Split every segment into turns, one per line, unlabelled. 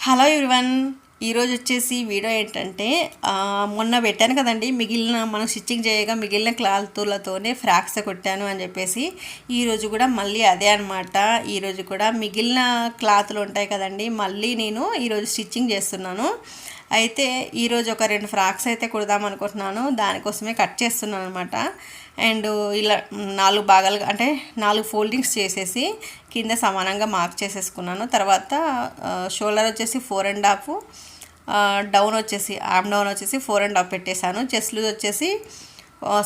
Hello everyone ఈరోజు వచ్చేసి video ఏంటంటే మొన్న పెట్టాను కదండి మిగిలిన మనం స్టిచ్చింగ్ చేయగా మిగిలిన క్లాత్లతోనే ఫ్రాక్స్ కొట్టాను అని చెప్పేసి ఈరోజు కూడా మళ్ళీ అదే అనమాట ఈరోజు కూడా మిగిలిన క్లాతులు ఉంటాయి కదండి మళ్ళీ నేను ఈరోజు స్టిచ్చింగ్ చేస్తున్నాను. అయితే ఈరోజు ఒక రెండు ఫ్రాక్స్ అయితే కుడదాం అనుకుంటున్నాను దానికోసమే కట్ చేస్తున్నాను అనమాట అండ్ ఇలా నాలుగు భాగాలుగా అంటే నాలుగు ఫోల్డింగ్స్ చేసేసి కింద సమానంగా మార్క్ చేసేసుకున్నాను. తర్వాత షోల్డర్ వచ్చేసి ఫోర్ అండ్ హాఫ్ డౌన్ వచ్చేసి ఆర్మ్ డౌన్ వచ్చేసి ఫోర్ అండ్ హాఫ్ పెట్టేశాను. చెస్ట్ లూజ్ వచ్చేసి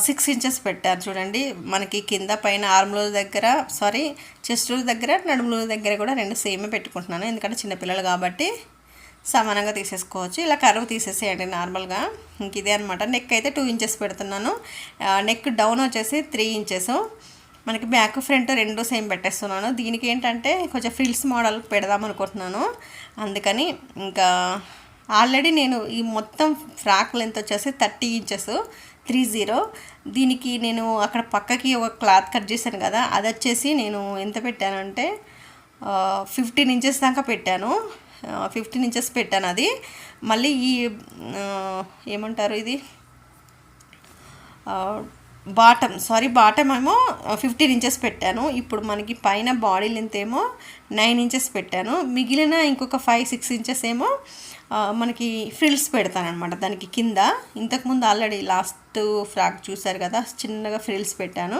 సిక్స్ ఇంచెస్ పెట్టాను. చూడండి మనకి కింద పైన ఆర్మ్ దగ్గర సారీ చెస్ట్ దగ్గర నడుముల దగ్గర కూడా రెండు సేమే పెట్టుకుంటున్నాను. ఎందుకంటే చిన్నపిల్లలు కాబట్టి సమానంగా తీసేసుకోవచ్చు. ఇలా కరువు తీసేసేయండి నార్మల్గా. ఇంక ఇదే అనమాట నెక్ అయితే టూ ఇంచెస్ పెడుతున్నాను. నెక్ డౌన్ వచ్చేసి త్రీ ఇంచెస్ మనకి బ్యాక్ ఫ్రంట్ రెండు సేమ్ పెట్టేస్తున్నాను. దీనికి ఏంటంటే కొంచెం ఫ్రిల్స్ మోడల్ పెడదాం అనుకుంటున్నాను. అందుకని ఇంకా ఆల్రెడీ నేను ఈ మొత్తం ఫ్రాక్ లెంత్ వచ్చేసి థర్టీ ఇంచెస్ త్రీ జీరో దీనికి నేను అక్కడ పక్కకి ఒక క్లాత్ కట్ చేశాను కదా అది వచ్చేసి నేను ఎంత పెట్టానంటే ఫిఫ్టీన్ ఇంచెస్ దాకా పెట్టాను. ఫిఫ్టీన్ ఇంచెస్ పెట్టాను అది. మళ్ళీ ఈ ఏమంటారు ఇది? బాటమ్ సారీ బాటమ్ ఏమో ఫిఫ్టీన్ ఇంచెస్ పెట్టాను. ఇప్పుడు మనకి పైన బాడీ లెంత్ ఏమో నైన్ ఇంచెస్ పెట్టాను. మిగిలిన ఇంకొక ఫైవ్ సిక్స్ ఇంచెస్ ఏమో మనకి ఫ్రిల్స్ పెడతానమాట దానికి కింద. ఇంతకుముందు ఆల్రెడీ లాస్ట్ ఫ్రాక్ చూసారు కదా చిన్నగా ఫ్రిల్స్ పెట్టాను.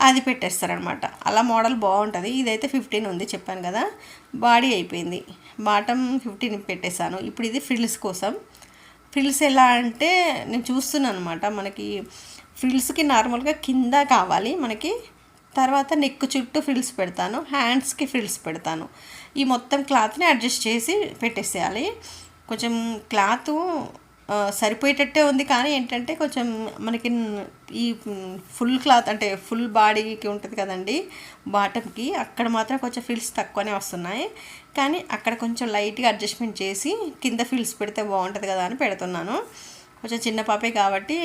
అది పెట్టేస్తారనమాట. అలా మోడల్ బాగుంటుంది. ఇదైతే ఫిఫ్టీన్ ఉంది చెప్పాను కదా. బాడీ అయిపోయింది. బాటమ్ ఫిఫ్టీన్ పెట్టేశాను. ఇప్పుడు ఇది ఫ్రిల్స్ కోసం. ఫ్రిల్స్ ఎలా అంటే నేను చూస్తున్నాను అనమాట మనకి ఫ్రిల్స్కి నార్మల్గా కింద కావాలి మనకి. తర్వాత నెక్ చుట్టూ ఫ్రిల్స్ పెడతాను. హ్యాండ్స్కి ఫ్రిల్స్ పెడతాను. ఈ మొత్తం క్లాత్ని అడ్జస్ట్ చేసి పెట్టేసేయాలి. కొంచెం క్లాత్ సరిపోయేటట్టే ఉంది. కానీ ఏంటంటే కొంచెం మనకి ఈ ఫుల్ క్లాత్ అంటే ఫుల్ బాడీకి ఉంటుంది కదండి బాటమ్కి అక్కడ మాత్రం కొంచెం ఫిల్స్ తక్కువనే వస్తున్నాయి. కానీ అక్కడ కొంచెం లైట్గా అడ్జస్ట్మెంట్ చేసి కింద ఫిల్స్ పెడితే బాగుంటుంది కదా అని పెడుతున్నాను. కొంచెం చిన్న పాపే కాబట్టి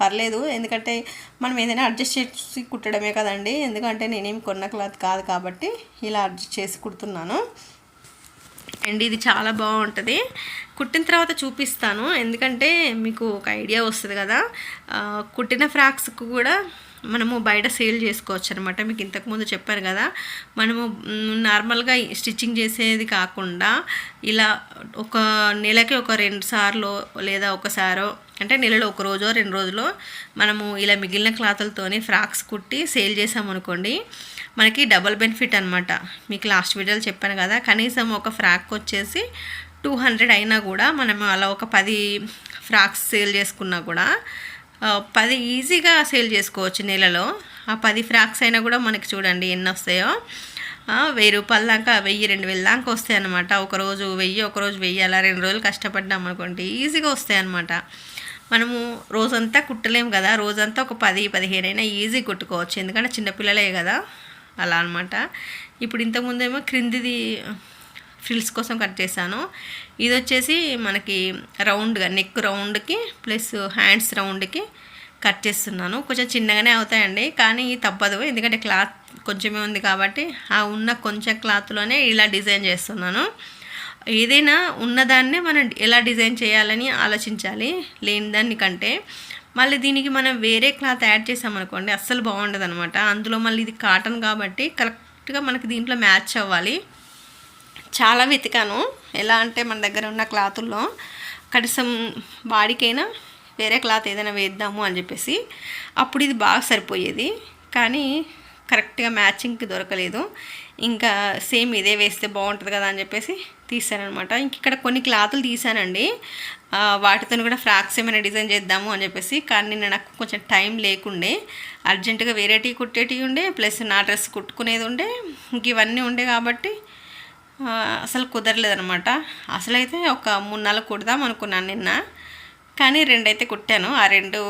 పర్లేదు. ఎందుకంటే మనం ఏదైనా అడ్జస్ట్ చేసి కుట్టడమే కదండి. ఎందుకంటే నేనేం కొన్న క్లాత్ కాదు కాబట్టి ఇలా అడ్జస్ట్ చేసి కుడుతున్నాను. అండ్ ఇది చాలా బాగుంటుంది. కుట్టిన తర్వాత చూపిస్తాను. ఎందుకంటే మీకు ఒక ఐడియా వస్తుంది కదా. కుట్టిన ఫ్రాక్స్కు కూడా మనము బయట సేల్ చేసుకోవచ్చు అనమాట మీకు ఇంతకుముందు చెప్పాను కదా. మనము నార్మల్గా స్టిచ్చింగ్ చేసేది కాకుండా ఇలా ఒక నెలకి ఒక రెండు సార్లు లేదా ఒకసారో అంటే నెలలో ఒక రోజో రెండు రోజులో మనము ఇలా మిగిలిన క్లాతులతోని ఫ్రాక్స్ కుట్టి సేల్ చేసామనుకోండి మనకి డబుల్ బెనిఫిట్ అనమాట మీకు లాస్ట్ వీడియోలో చెప్పాను కదా కనీసం ఒక ఫ్రాక్ వచ్చేసి టూ హండ్రెడ్ అయినా కూడా మనం అలా ఒక పది ఫ్రాక్స్ సేల్ చేసుకున్నా కూడా పది ఈజీగా సేల్ చేసుకోవచ్చు నెలలో. ఆ పది ఫ్రాక్స్ అయినా కూడా మనకి చూడండి ఎన్ని వస్తాయో. వెయ్యి రూపాయల దాకా వెయ్యి రెండు వేల దాకా వస్తాయి అనమాట ఒకరోజు వెయ్యి ఒకరోజు వెయ్యి అలా రెండు రోజులు కష్టపడ్డాం అనుకోండి ఈజీగా వస్తాయి అనమాట మనము రోజంతా కుట్టలేము కదా రోజంతా ఒక పది పదిహేను అయినా ఈజీ కుట్టుకోవచ్చు. ఎందుకంటే చిన్నపిల్లలే కదా. అలా అనమాట ఇప్పుడు ఇంతకుముందేమో క్రిందిది ఫ్రిల్స్ కోసం కట్ చేశాను. ఇది వచ్చేసి మనకి రౌండ్గా నెక్ రౌండ్కి ప్లస్ హ్యాండ్స్ రౌండ్కి కట్ చేస్తున్నాను. కొంచెం చిన్నగానే అవుతాయండి కానీ తప్పదు ఎందుకంటే క్లాత్ కొంచెమే ఉంది కాబట్టి ఆ ఉన్న కొంచెం క్లాత్లోనే ఇలా డిజైన్ చేస్తున్నాను. ఏదైనా ఉన్నదాన్నే మనం ఎలా డిజైన్ చేయాలని ఆలోచించాలి లేని దాన్ని కంటే. మళ్ళీ దీనికి మనం వేరే క్లాత్ యాడ్ చేసామనుకోండి అస్సలు బాగుండదు అనమాట అందులో మళ్ళీ ఇది కాటన్ కాబట్టి కరెక్ట్గా మనకి దీంట్లో మ్యాచ్ అవ్వాలి. చాలా వెతికాను. ఎలా అంటే మన దగ్గర ఉన్న క్లాతుల్లో కనీసం బాడీకైనా వేరే క్లాత్ ఏదైనా వేద్దాము అని చెప్పేసి అప్పుడు ఇది బాగా సరిపోయేది. కానీ కరెక్ట్గా మ్యాచింగ్కి దొరకలేదు. ఇంకా సేమ్ ఇదే వేస్తే బాగుంటుంది కదా అని చెప్పేసి తీసానమాట ఇంక ఇక్కడ కొన్ని క్లాతులు తీసానండి వాటితో కూడా ఫ్రాక్స్ ఏమైనా డిజైన్ చేద్దాము అని చెప్పేసి. కానీ నిన్న నాకు కొంచెం టైం లేకుండే. అర్జెంటుగా వేరేటి కుట్టేటివి ఉండే ప్లస్ నా డ్రెస్ కుట్టుకునేది ఉండే. ఇంక ఇవన్నీ ఉండే కాబట్టి అసలు కుదరలేదనమాట అసలైతే ఒక మూడు నెలలు కుడదాం అనుకున్నాను నిన్న. కానీ రెండైతే కుట్టాను. ఆ రెండు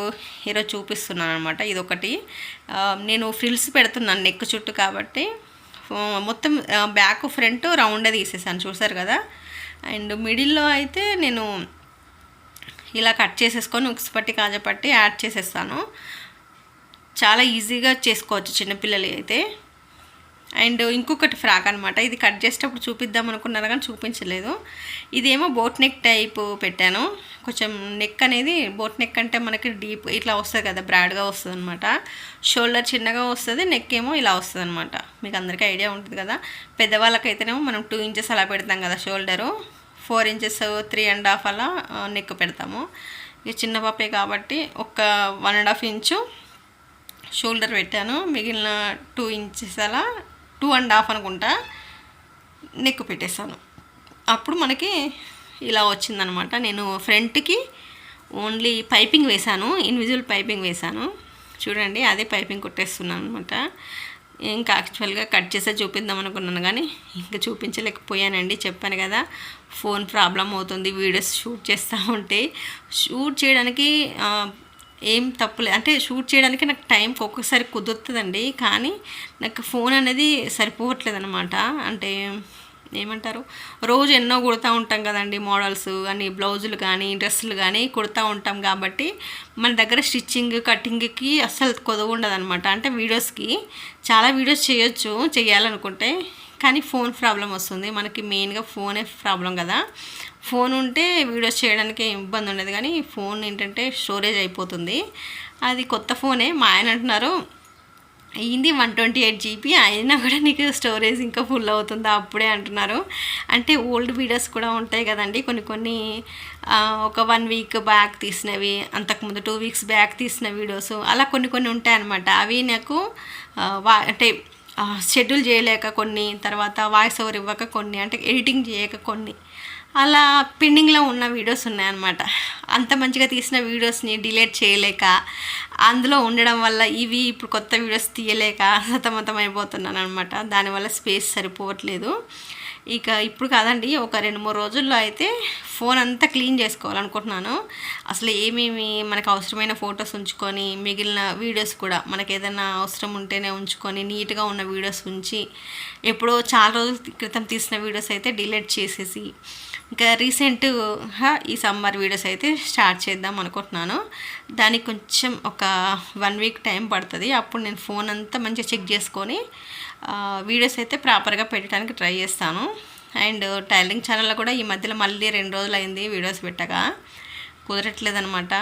ఈరోజు చూపిస్తున్నాను అనమాట ఇదొకటి. ఒకటి నేను ఫ్రిల్స్ పెడుతున్నాను నెక్ చుట్టూ కాబట్టి. మొత్తం బ్యాక్ ఫ్రంట్ రౌండే తీసేసాను చూసారు కదా? అండ్ మిడిల్లో అయితే నేను ఇలా కట్ చేసేసుకొని ఉక్స్ పట్టి కాజపట్టి యాడ్ చేసేస్తాను. చాలా ఈజీగా చేసుకోవచ్చు చిన్నపిల్లలు అయితే అండ్ ఇంకొకటి ఫ్రాక్ అనమాట ఇది కట్ చేసేటప్పుడు చూపిద్దాం అనుకున్నాను కానీ చూపించలేదు. ఇదేమో బోట్ నెక్ టైప్ పెట్టాను. కొంచెం నెక్ అనేది బోట్ నెక్ అంటే మనకి డీప్ ఇట్లా వస్తుంది కదా బ్రాడ్గా వస్తుంది అనమాట షోల్డర్ చిన్నగా వస్తుంది నెక్ ఏమో ఇలా వస్తుంది అనమాట మీకు అందరికీ ఐడియా ఉంటుంది కదా. పెద్దవాళ్ళకైతేనేమో మనం టూ ఇంచెస్ అలా పెడతాం కదా shoulder. Four inches three and half అలా నెక్ పెడతాము. ఇక చిన్న పాపే కాబట్టి ఒక one and half inch shoulder పెట్టాను. మిగిలిన టూ ఇంచెస్ అలా టూ అండ్ హాఫ్ అనుకుంటా నెక్ పెట్టేశాను. అప్పుడు మనకి ఇలా వచ్చిందనమాట. నేను ఫ్రంట్కి ఓన్లీ పైపింగ్ వేశాను ఇన్విజువల్ పైపింగ్ వేశాను. చూడండి అదే పైపింగ్ కొట్టేస్తున్నాను అనమాట ఇంకా యాక్చువల్గా కట్ చేసే చూపిద్దాం అనుకున్నాను కానీ ఇంకా చూపించలేకపోయానండి. చెప్పాను కదా ఫోన్ ప్రాబ్లం అవుతుంది వీడియోస్ షూట్ చేస్తూ ఉంటే. షూట్ చేయడానికి ఏం తప్పులేదు అంటే షూట్ చేయడానికి నాకు టైంకి ఒక్కొక్కసారి కుదురుతుందండి. కానీ నాకు ఫోన్ అనేది సరిపోవట్లేదు అనమాట అంటే ఏమంటారు? రోజు ఎన్నో కుడతా ఉంటాం కదండి మోడల్స్ అని బ్లౌజులు కానీ డ్రెస్సులు కానీ కుడతా ఉంటాం కాబట్టి మన దగ్గర స్టిచ్చింగ్ కటింగ్కి అస్సలు కొదవ ఉండదు అనమాట అంటే వీడియోస్కి చాలా వీడియోస్ చేయొచ్చు చేయాలనుకుంటే. కానీ ఫోన్ ప్రాబ్లం వస్తుంది. మనకి మెయిన్గా ఫోనే ప్రాబ్లం కదా. ఫోన్ ఉంటే వీడియోస్ చేయడానికి ఏం ఇబ్బంది ఉండదు. కానీ ఫోన్ ఏంటంటే స్టోరేజ్ అయిపోతుంది. అది కొత్త ఫోనే. మా ఆయన అంటున్నారు అయ్యింది వన్ ట్వంటీ ఎయిట్ జీబీ. అయినా కూడా నీకు స్టోరేజ్ ఇంకా ఫుల్ అవుతుందా? అప్పుడే అంటున్నారు. అంటే ఓల్డ్ వీడియోస్ కూడా ఉంటాయి కదండి. కొన్ని కొన్ని ఒక వన్ వీక్ బ్యాక్ తీసినవి అంతకుముందు టూ వీక్స్ బ్యాక్ తీసిన వీడియోస్ అలా కొన్ని కొన్ని ఉంటాయి అనమాట అవి నాకు వా అంటే షెడ్యూల్ చేయలేక కొన్ని తర్వాత వాయిస్ ఓవర్ ఇవ్వక కొన్ని అంటే ఎడిటింగ్ చేయక కొన్ని. అలా పెండింగ్లో ఉన్న వీడియోస్ ఉన్నాయన్నమాట. అంత మంచిగా తీసిన వీడియోస్ని డిలీట్ చేయలేక అందులో ఉండడం వల్ల ఇవి ఇప్పుడు కొత్త వీడియోస్ తీయలేక సతమతం అయిపోతున్నాను అనమాట దానివల్ల స్పేస్ సరిపోవట్లేదు. ఇక ఇప్పుడు కాదండి ఒక రెండు మూడు రోజుల్లో అయితే ఫోన్ అంతా క్లీన్ చేసుకోవాలనుకుంటున్నాను. అసలు ఏమేమి మనకు అవసరమైన ఫొటోస్ ఉంచుకొని మిగిలిన వీడియోస్ కూడా మనకి ఏదైనా అవసరం ఉంటేనే ఉంచుకొని నీట్గా ఉన్న వీడియోస్ ఉంచి ఎప్పుడో చాలా రోజుల క్రితం తీసిన వీడియోస్ అయితే డిలీట్ చేసేసి ఇంకా రీసెంట్గా ఈ సమ్మర్ వీడియోస్ అయితే స్టార్ట్ చేద్దాం అనుకుంటున్నాను. దానికి కొంచెం ఒక వన్ వీక్ టైం పడుతుంది. అప్పుడు నేను ఫోన్ అంతా మంచిగా చెక్ చేసుకొని వీడియోస్ అయితే ప్రాపర్గా పెట్టడానికి ట్రై చేస్తాను. అండ్ టైలరింగ్ ఛానల్లో కూడా ఈ మధ్యలో మళ్ళీ రెండు రోజులు అయింది వీడియోస్ పెట్టగా కుదరట్లేదనమాట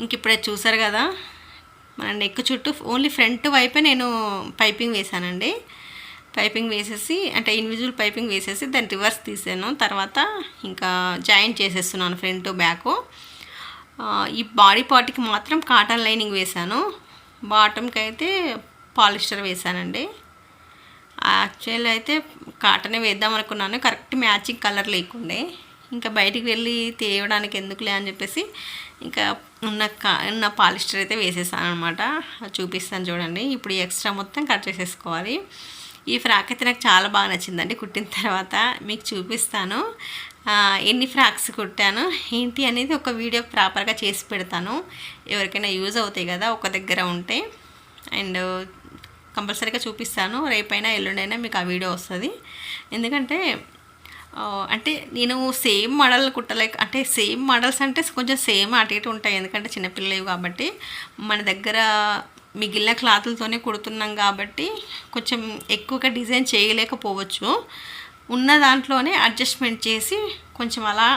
ఇంక ఇప్పుడే చూసారు కదా మన నెక్ చుట్టూ ఓన్లీ ఫ్రంట్ వైపే నేను పైపింగ్ వేశానండి. పైపింగ్ వేసేసి అంటే ఇన్విజువల్ పైపింగ్ వేసేసి దాన్ని రివర్స్ తీసాను. తర్వాత ఇంకా జాయింట్ చేసేస్తున్నాను ఫ్రంట్ బ్యాక్. ఈ బాడీ పార్ట్కి మాత్రం కాటన్ లైనింగ్ వేశాను. బాటమ్కి అయితే పాలిస్టర్ వేశానండి. యాక్చువల్ అయితే కాటనే వేద్దాం అనుకున్నాను. కరెక్ట్ మ్యాచింగ్ కలర్ లేకుండే. ఇంకా బయటికి వెళ్ళి తేయడానికి ఎందుకులే అని చెప్పేసి ఇంకా ఉన్న కా ఉన్న పాలిస్టర్ అయితే వేసేసాను అనమాట చూపిస్తాను చూడండి. ఇప్పుడు ఎక్స్ట్రా మొత్తం కట్ చేసేసుకోవాలి. ఈ ఫ్రాక్ అయితే నాకు చాలా బాగా నచ్చిందండి. కుట్టిన తర్వాత మీకు చూపిస్తాను. ఎన్ని ఫ్రాక్స్ కుట్టాను ఏంటి అనేది ఒక వీడియో ప్రాపర్గా చేసి పెడతాను. ఎవరికైనా యూజ్ అవుతాయి కదా ఒక దగ్గర ఉంటే. అండ్ కంపల్సరీగా చూపిస్తాను. రేపైనా ఎల్లుండైనా మీకు ఆ వీడియో వస్తుంది. ఎందుకంటే అంటే నేను సేమ్ మోడల్ కుట్టలేక అంటే సేమ్ మోడల్స్ అంటే కొంచెం సేమ్ అటు ఇటు ఉంటాయి. ఎందుకంటే చిన్నపిల్లలు కాబట్టి మన దగ్గర మిగిలిన క్లాతులతోనే కుడుతున్నాం కాబట్టి కొంచెం ఎక్కువగా డిజైన్ చేయలేకపోవచ్చు. ఉన్న దాంట్లోనే అడ్జస్ట్మెంట్ చేసి కొంచెం అలా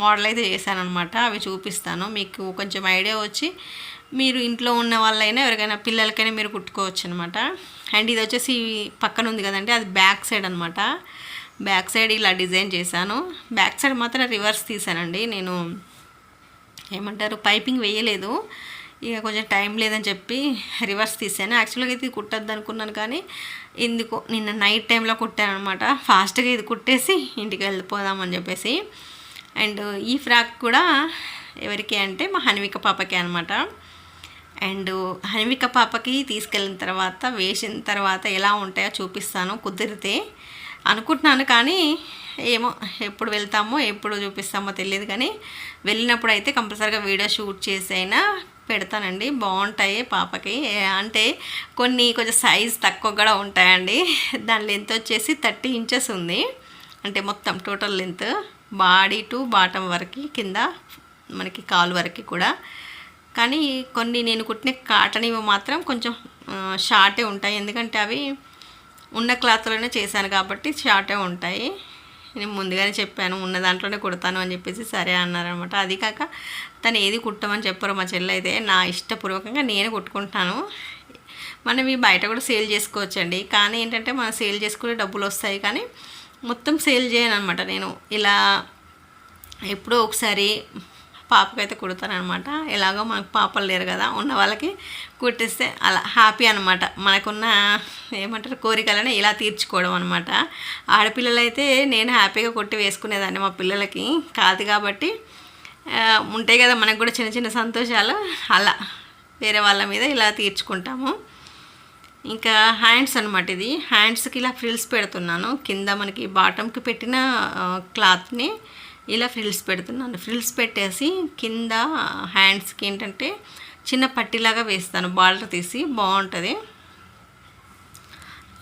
మోడల్ అయితే చేశానమాట అవి చూపిస్తాను. మీకు కొంచెం ఐడియా వచ్చి మీరు ఇంట్లో ఉన్న వాళ్ళైనా ఎవరికైనా పిల్లలకైనా మీరు కుట్టుకోవచ్చు అనమాట అండ్ ఇది వచ్చేసి పక్కన ఉంది కదండి అది బ్యాక్ సైడ్ అనమాట బ్యాక్ సైడ్ ఇలా డిజైన్ చేశాను. బ్యాక్ సైడ్ మాత్రం రివర్స్ తీసానండి నేను ఏమంటారు పైపింగ్ వేయలేదు. ఇక కొంచెం టైం లేదని చెప్పి రివర్స్ తీసాను. యాక్చువల్గా ఇది కుట్టద్దు అనుకున్నాను కానీ ఎందుకు నిన్న నైట్ టైంలో కుట్టాను అనమాట ఫాస్ట్గా ఇది కుట్టేసి ఇంటికి వెళ్ళిపోదామని చెప్పేసి. అండ్ ఈ ఫ్రాక్ కూడా ఎవరికి అంటే మా హన్విక పాపకి అనమాట అండ్ హన్విక పాపకి తీసుకెళ్ళిన తర్వాత వేసిన తర్వాత ఎలా ఉంటాయో చూపిస్తాను కుదిరితే. అనుకుంటున్నాను కానీ ఏమో ఎప్పుడు వెళ్తామో ఎప్పుడు చూపిస్తామో తెలియదు కానీ వెళ్ళినప్పుడు అయితే కంపల్సరీగా వీడియో షూట్ చేసి అయినా పెడతానండి. బాగుంటాయి పాపకి. అంటే కొన్ని కొంచెం సైజ్ తక్కువ కూడా ఉంటాయండి. దాని లెంత్ వచ్చేసి థర్టీ ఇంచెస్ ఉంది. అంటే మొత్తం total length body to bottom వరకు కింద మనకి కాలు వరకు కూడా. కానీ కొన్ని నేను కుట్టిన కాటన్ ఇవి మాత్రం కొంచెం షార్టే ఉంటాయి. ఎందుకంటే అవి ఉన్న క్లాత్లోనే చేశాను కాబట్టి షార్టే ఉంటాయి. నేను ముందుగానే చెప్పాను ఉన్న దాంట్లోనే కుడతాను అని చెప్పేసి సరే అన్నారనమాట అది కాక తను ఏది కుట్టమని చెప్పరు మా చెల్లి అయితే నా ఇష్టపూర్వకంగా నేను కుట్టుకుంటాను. మనం ఇవి బయట కూడా సేల్ చేసుకోవచ్చండి. కానీ ఏంటంటే మనం సేల్ చేసుకునే డబ్బులు వస్తాయి. కానీ మొత్తం సేల్ చేయను అనమాట నేను. ఇలా ఎప్పుడో ఒకసారి పాపకైతే కుడతానమాట ఎలాగో మనకు పాపలు లేరు కదా ఉన్న వాళ్ళకి కుట్టిస్తే అలా హ్యాపీ అనమాట మనకున్న ఏమంటారు కోరికలని ఇలా తీర్చుకోవడం అనమాట ఆడపిల్లలైతే నేను హ్యాపీగా కొట్టి వేసుకునేదాన్ని మా పిల్లలకి. కాదు కాబట్టి ఉంటాయి కదా మనకు కూడా చిన్న చిన్న సంతోషాలు. అలా వేరే వాళ్ళ మీద ఇలా తీర్చుకుంటాము. ఇంకా హ్యాండ్స్ అనమాట ఇది. హ్యాండ్స్కి ఇలా ఫ్రిల్స్ పెడుతున్నాను. కింద మనకి బాటమ్కి పెట్టిన క్లాత్ని ఇలా ఫ్రిల్స్ పెడుతున్నాను. ఫ్రిల్స్ పెట్టేసి కింద హ్యాండ్స్కి ఏంటంటే చిన్న పట్టిలాగా వేస్తాను. బార్డర్ తీసి బాగుంటుంది.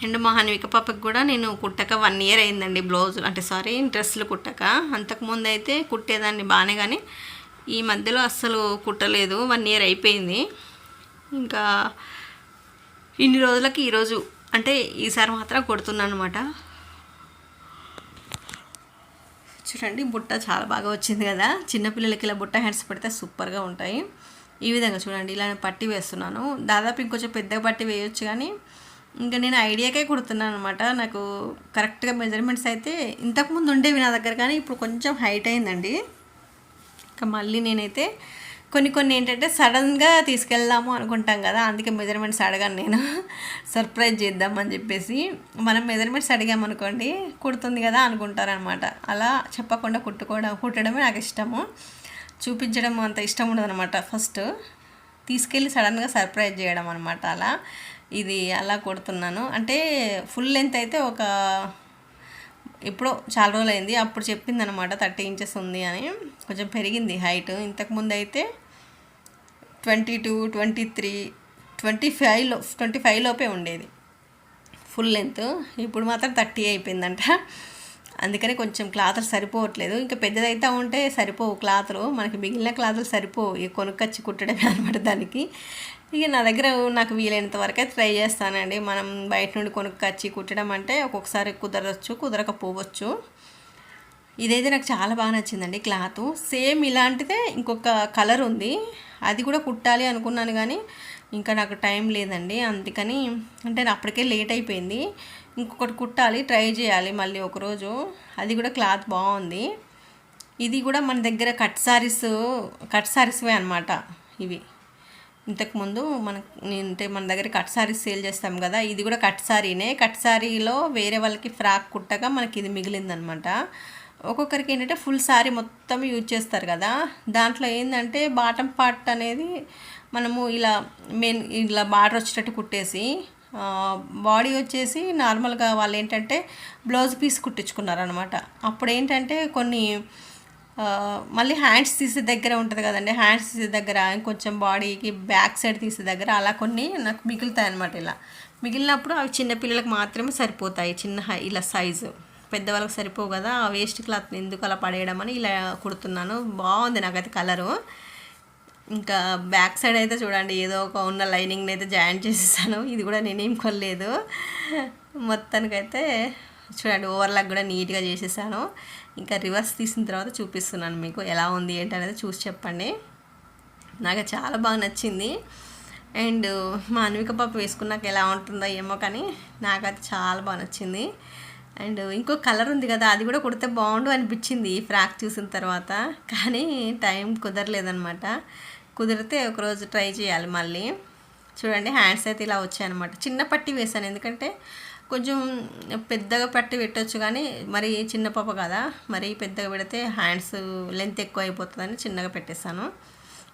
అండ్ మా హన్విక పాపకి కూడా నేను కుట్టక వన్ ఇయర్ అయిందండి బ్లౌజ్ అంటే సారీ డ్రెస్సులు కుట్టక. అంతకుముందు అయితే కుట్టేదాన్ని బాగానే కానీ ఈ మధ్యలో అస్సలు కుట్టలేదు. వన్ ఇయర్ అయిపోయింది. ఇంకా ఇన్ని రోజులకి ఈరోజు అంటే ఈసారి మాత్రం కుడుతున్నాను అనమాట చూడండి బుట్ట చాలా బాగా వచ్చింది కదా. చిన్నపిల్లలకి ఇలా బుట్ట హ్యాండ్స్ పెడితే సూపర్గా ఉంటాయి. ఈ విధంగా చూడండి ఇలా పట్టి వేస్తున్నాను. దాదాపు ఇంకొంచెం పెద్దగా పట్టి వేయొచ్చు కానీ ఇంకా నేను ఐడియాకే కుడుతున్నాను అనమాట నాకు కరెక్ట్గా మెజర్మెంట్స్ అయితే ఇంతకుముందు ఉండేవి నా దగ్గర కానీ ఇప్పుడు కొంచెం హైట్ అయిందండి. ఇంకా మళ్ళీ నేనైతే కొన్ని కొన్ని ఏంటంటే సడన్గా తీసుకెళ్దాము అనుకుంటాం కదా అందుకే మెజర్మెంట్స్ అడగాను నేను. సర్ప్రైజ్ చేద్దామని చెప్పేసి మనం మెజర్మెంట్స్ అడిగామనుకోండి కుడుతుంది కదా అనుకుంటారనమాట అలా చెప్పకుండా కుట్టుకోవడం కుట్టడమే నాకు ఇష్టము. చూపించడం అంత ఇష్టం ఉండదు అనమాట ఫస్ట్ తీసుకెళ్ళి సడన్గా సర్ప్రైజ్ చేయడం అనమాట అలా. ఇది అలా కుడుతున్నాను. అంటే ఫుల్ లెంత్ అయితే ఒక ఎప్పుడో చాలా రోజులు అయింది అప్పుడు చెప్పింది అనమాట థర్టీ ఇంచెస్ ఉంది అని. కొంచెం పెరిగింది హైట్. ఇంతకుముందు అయితే twenty two twenty three twenty ఫైవ్లో ట్వంటీ ఫైవ్ లోపే ఉండేది. ఫుల్ లెంత్ ఇప్పుడు మాత్రం థర్టీ అయిపోయిందంట. అందుకని కొంచెం క్లాత్లు సరిపోవట్లేదు. ఇంకా పెద్దదైతే ఉంటే సరిపోవు క్లాత్లు. మనకి మిగిలిన క్లాతులు సరిపోవు. ఇక కొనుక్కొచ్చి కుట్టడమే అనమాట దానికి. ఇక నా దగ్గర నాకు వీలైనంత వరకే ట్రై చేస్తానండి. మనం బయట నుండి కొనుక్కొచ్చి కుట్టడం అంటే ఒక్కొక్కసారి కుదరచ్చు కుదరకపోవచ్చు. ఇదైతే నాకు చాలా బాగా నచ్చిందండి క్లాత్. సేమ్ ఇలాంటిదే ఇంకొక కలర్ ఉంది. అది కూడా కుట్టాలి అనుకున్నాను కానీ ఇంకా నాకు టైం లేదండి. అందుకని అంటే అప్పటికే లేట్ అయిపోయింది. ఇంకొకటి కుట్టాలి ట్రై చేయాలి మళ్ళీ ఒకరోజు. అది కూడా క్లాత్ బాగుంది. ఇది కూడా మన దగ్గర కట్ సారీస్ కట్ సారీస్వే అనమాట ఇవి. ఇంతకుముందు మన అంటే మన దగ్గర కట్ సారీస్ సేల్ చేస్తాం కదా ఇది కూడా కట్ సారీనే. కట్ సారీలో వేరే వాళ్ళకి ఫ్రాక్ కుట్టగా మనకి ఇది మిగిలిందనమాట ఒక్కొక్కరికి ఏంటంటే ఫుల్ సారీ మొత్తం యూజ్ చేస్తారు కదా. దాంట్లో ఏంటంటే బాటం పార్ట్ అనేది మనము ఇలా మెయిన్ ఇలా బార్డర్ వచ్చేటట్టు కుట్టేసి బాడీ వచ్చేసి నార్మల్గా వాళ్ళు ఏంటంటే బ్లౌజ్ పీస్ కుట్టించుకున్నారనమాట అప్పుడు ఏంటంటే కొన్ని మళ్ళీ హ్యాండ్స్ తీసే దగ్గర ఉంటుంది కదండి హ్యాండ్స్ తీసే దగ్గర కొంచెం బాడీకి బ్యాక్ సైడ్ తీసే దగ్గర అలా కొన్ని నాకు మిగులుతాయి అనమాట ఇలా. మిగిలినప్పుడు అవి చిన్న పిల్లలకు మాత్రమే సరిపోతాయి చిన్న హై- ఇలా సైజు. పెద్దవాళ్ళకి సరిపోవు కదా ఆ వేస్ట్ క్లాత్ ఎందుకు అలా పడేయడం అని ఇలా కుడుతున్నాను. బాగుంది నాకైతే కలరు. ఇంకా బ్యాక్ సైడ్ అయితే చూడండి ఏదో ఒక ఉన్న లైనింగ్ని అయితే జాయిన్ చేసేసాను. ఇది కూడా నేనేం కొనలేదు. మొత్తానికైతే చూడండి ఓవర్లాక్ కూడా నీట్గా చేసేసాను. ఇంకా రివర్స్ తీసిన తర్వాత చూపిస్తున్నాను మీకు ఎలా ఉంది ఏంటి అనేది చూసి చెప్పండి. నాకు చాలా బాగా నచ్చింది. అండ్ మా అన్విక పాప వేసుకున్నాక ఎలా ఉంటుందో ఏమో కానీ నాకైతే చాలా బాగా నచ్చింది. అండ్ ఇంకో కలర్ ఉంది కదా అది కూడా కుడితే బాగుండు అనిపించింది ఈ ఫ్రాక్ చూసిన తర్వాత. కానీ టైం కుదరలేదనమాట కుదిరితే ఒకరోజు ట్రై చేయాలి మళ్ళీ. చూడండి హ్యాండ్స్ అయితే ఇలా వచ్చాయన్నమాట. చిన్న పట్టి వేసాను ఎందుకంటే కొంచెం పెద్దగా పట్టి పెట్టచ్చు కానీ మరి చిన్న పాప కదా మరి పెద్దగా పెడితే హ్యాండ్స్ లెంత్ ఎక్కువ అయిపోతుందని చిన్నగా పెట్టేశాను.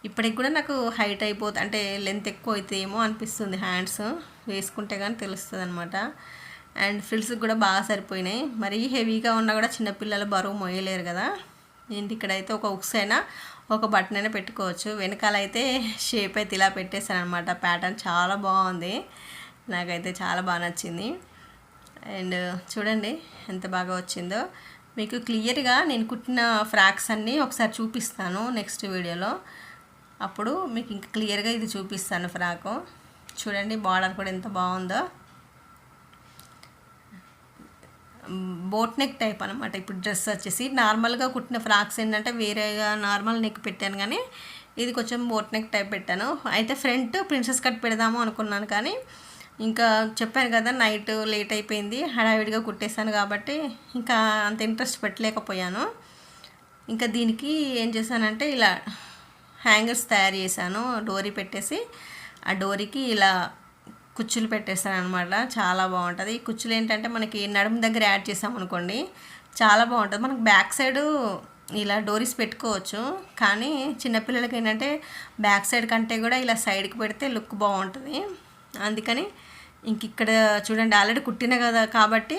ఇప్పటికి కూడా నాకు హైట్ అయిపోతుంది అంటే లెంత్ ఎక్కువ అయితే ఏమో అనిపిస్తుంది హ్యాండ్స్ వేసుకుంటే కానీ తెలుస్తుంది అనమాట అండ్ ఫ్రిల్స్కి కూడా బాగా సరిపోయినాయి. మరీ హెవీగా ఉన్నా కూడా చిన్నపిల్లలు బరువు మోయలేరు కదా. ఏంటి ఇక్కడైతే ఒక ఉక్స్ అయినా ఒక బటన్ అయినా పెట్టుకోవచ్చు. వెనకాల అయితే షేప్ అయితే ఇలా పెట్టేశాను అనమాట ప్యాటర్న్ చాలా బాగుంది. నాకైతే చాలా బాగా నచ్చింది. అండ్ చూడండి ఎంత బాగా వచ్చిందో. మీకు క్లియర్గా నేను కుట్టిన ఫ్రాక్స్ అన్నీ ఒకసారి చూపిస్తాను నెక్స్ట్ వీడియోలో. అప్పుడు మీకు ఇంకా క్లియర్గా ఇది చూపిస్తాను ఫ్రాకు. చూడండి బార్డర్ కూడా ఎంత బాగుందో. బోట్ నెక్ టైప్ అనమాట ఇప్పుడు డ్రెస్ వచ్చేసి నార్మల్గా కుట్టిన ఫ్రాక్స్ ఏంటంటే వేరేగా నార్మల్ నెక్ పెట్టాను కానీ ఇది కొంచెం బోట్ నెక్ టైప్ పెట్టాను. అయితే ఫ్రంట్ ప్రిన్సెస్ కట్ పెడదాము అనుకున్నాను కానీ ఇంకా చెప్పాను కదా నైట్ లేట్ అయిపోయింది హడావిడిగా కుట్టేశాను కాబట్టి ఇంకా అంత ఇంట్రెస్ట్ పెట్టలేకపోయాను. ఇంకా దీనికి ఏం చేశానంటే ఇలా హ్యాంగర్స్ తయారు చేశాను డోరీ పెట్టేసి ఆ డోరీకి ఇలా కుచ్చులు పెట్టేస్తాను అనమాట చాలా బాగుంటుంది. ఈ కుచ్చులు ఏంటంటే మనకి నడుము దగ్గర యాడ్ చేసాం అనుకోండి చాలా బాగుంటుంది. మనకు బ్యాక్ సైడ్ ఇలా డోరీస్ పెట్టుకోవచ్చు కానీ చిన్నపిల్లలకి ఏంటంటే బ్యాక్ సైడ్ కంటే కూడా ఇలా సైడ్కి పెడితే లుక్ బాగుంటుంది. అందుకని ఇంక ఇక్కడ చూడండి ఆల్రెడీ కుట్టిన కదా కాబట్టి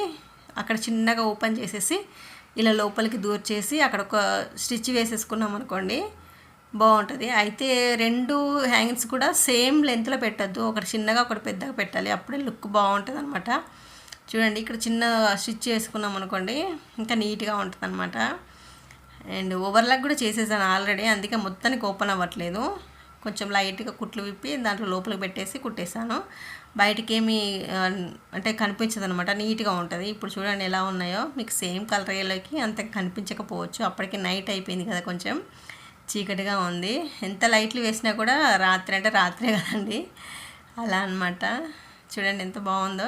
అక్కడ చిన్నగా ఓపెన్ చేసేసి ఇలా లోపలికి దూర్చేసి అక్కడ ఒక స్టిచ్ వేసేసుకున్నాం అనుకోండి బాగుంటుంది. అయితే రెండు హ్యాంగింగ్స్ కూడా సేమ్ లెంత్లో పెట్టద్దు. ఒకటి చిన్నగా ఒకటి పెద్దగా పెట్టాలి. అప్పుడే లుక్ బాగుంటుంది అనమాట చూడండి ఇక్కడ చిన్న స్టిచ్ చేసుకున్నాం అనుకోండి ఇంకా నీట్గా ఉంటుంది అనమాట అండ్ ఓవర్లాక్ కూడా చేసేసాను ఆల్రెడీ. అందుకే మొత్తానికి ఓపెన్ అవ్వట్లేదు. కొంచెం లైట్గా కుట్లు విప్పి దాంట్లో లోపలికి పెట్టేసి కుట్టేశాను. బయటికి అంటే కనిపించదు అనమాట నీట్గా ఉంటుంది. ఇప్పుడు చూడండి ఎలా ఉన్నాయో. మీకు సేమ్ కలర్ అయ్యేలోకి అంత కనిపించకపోవచ్చు. అప్పటికి నైట్ అయిపోయింది కదా కొంచెం. చీకటిగా ఉంది. ఎంత లైట్లు వేసినా కూడా రాత్రి అంటే రాత్రే కదండి. అలా అనమాట చూడండి ఎంత బాగుందో.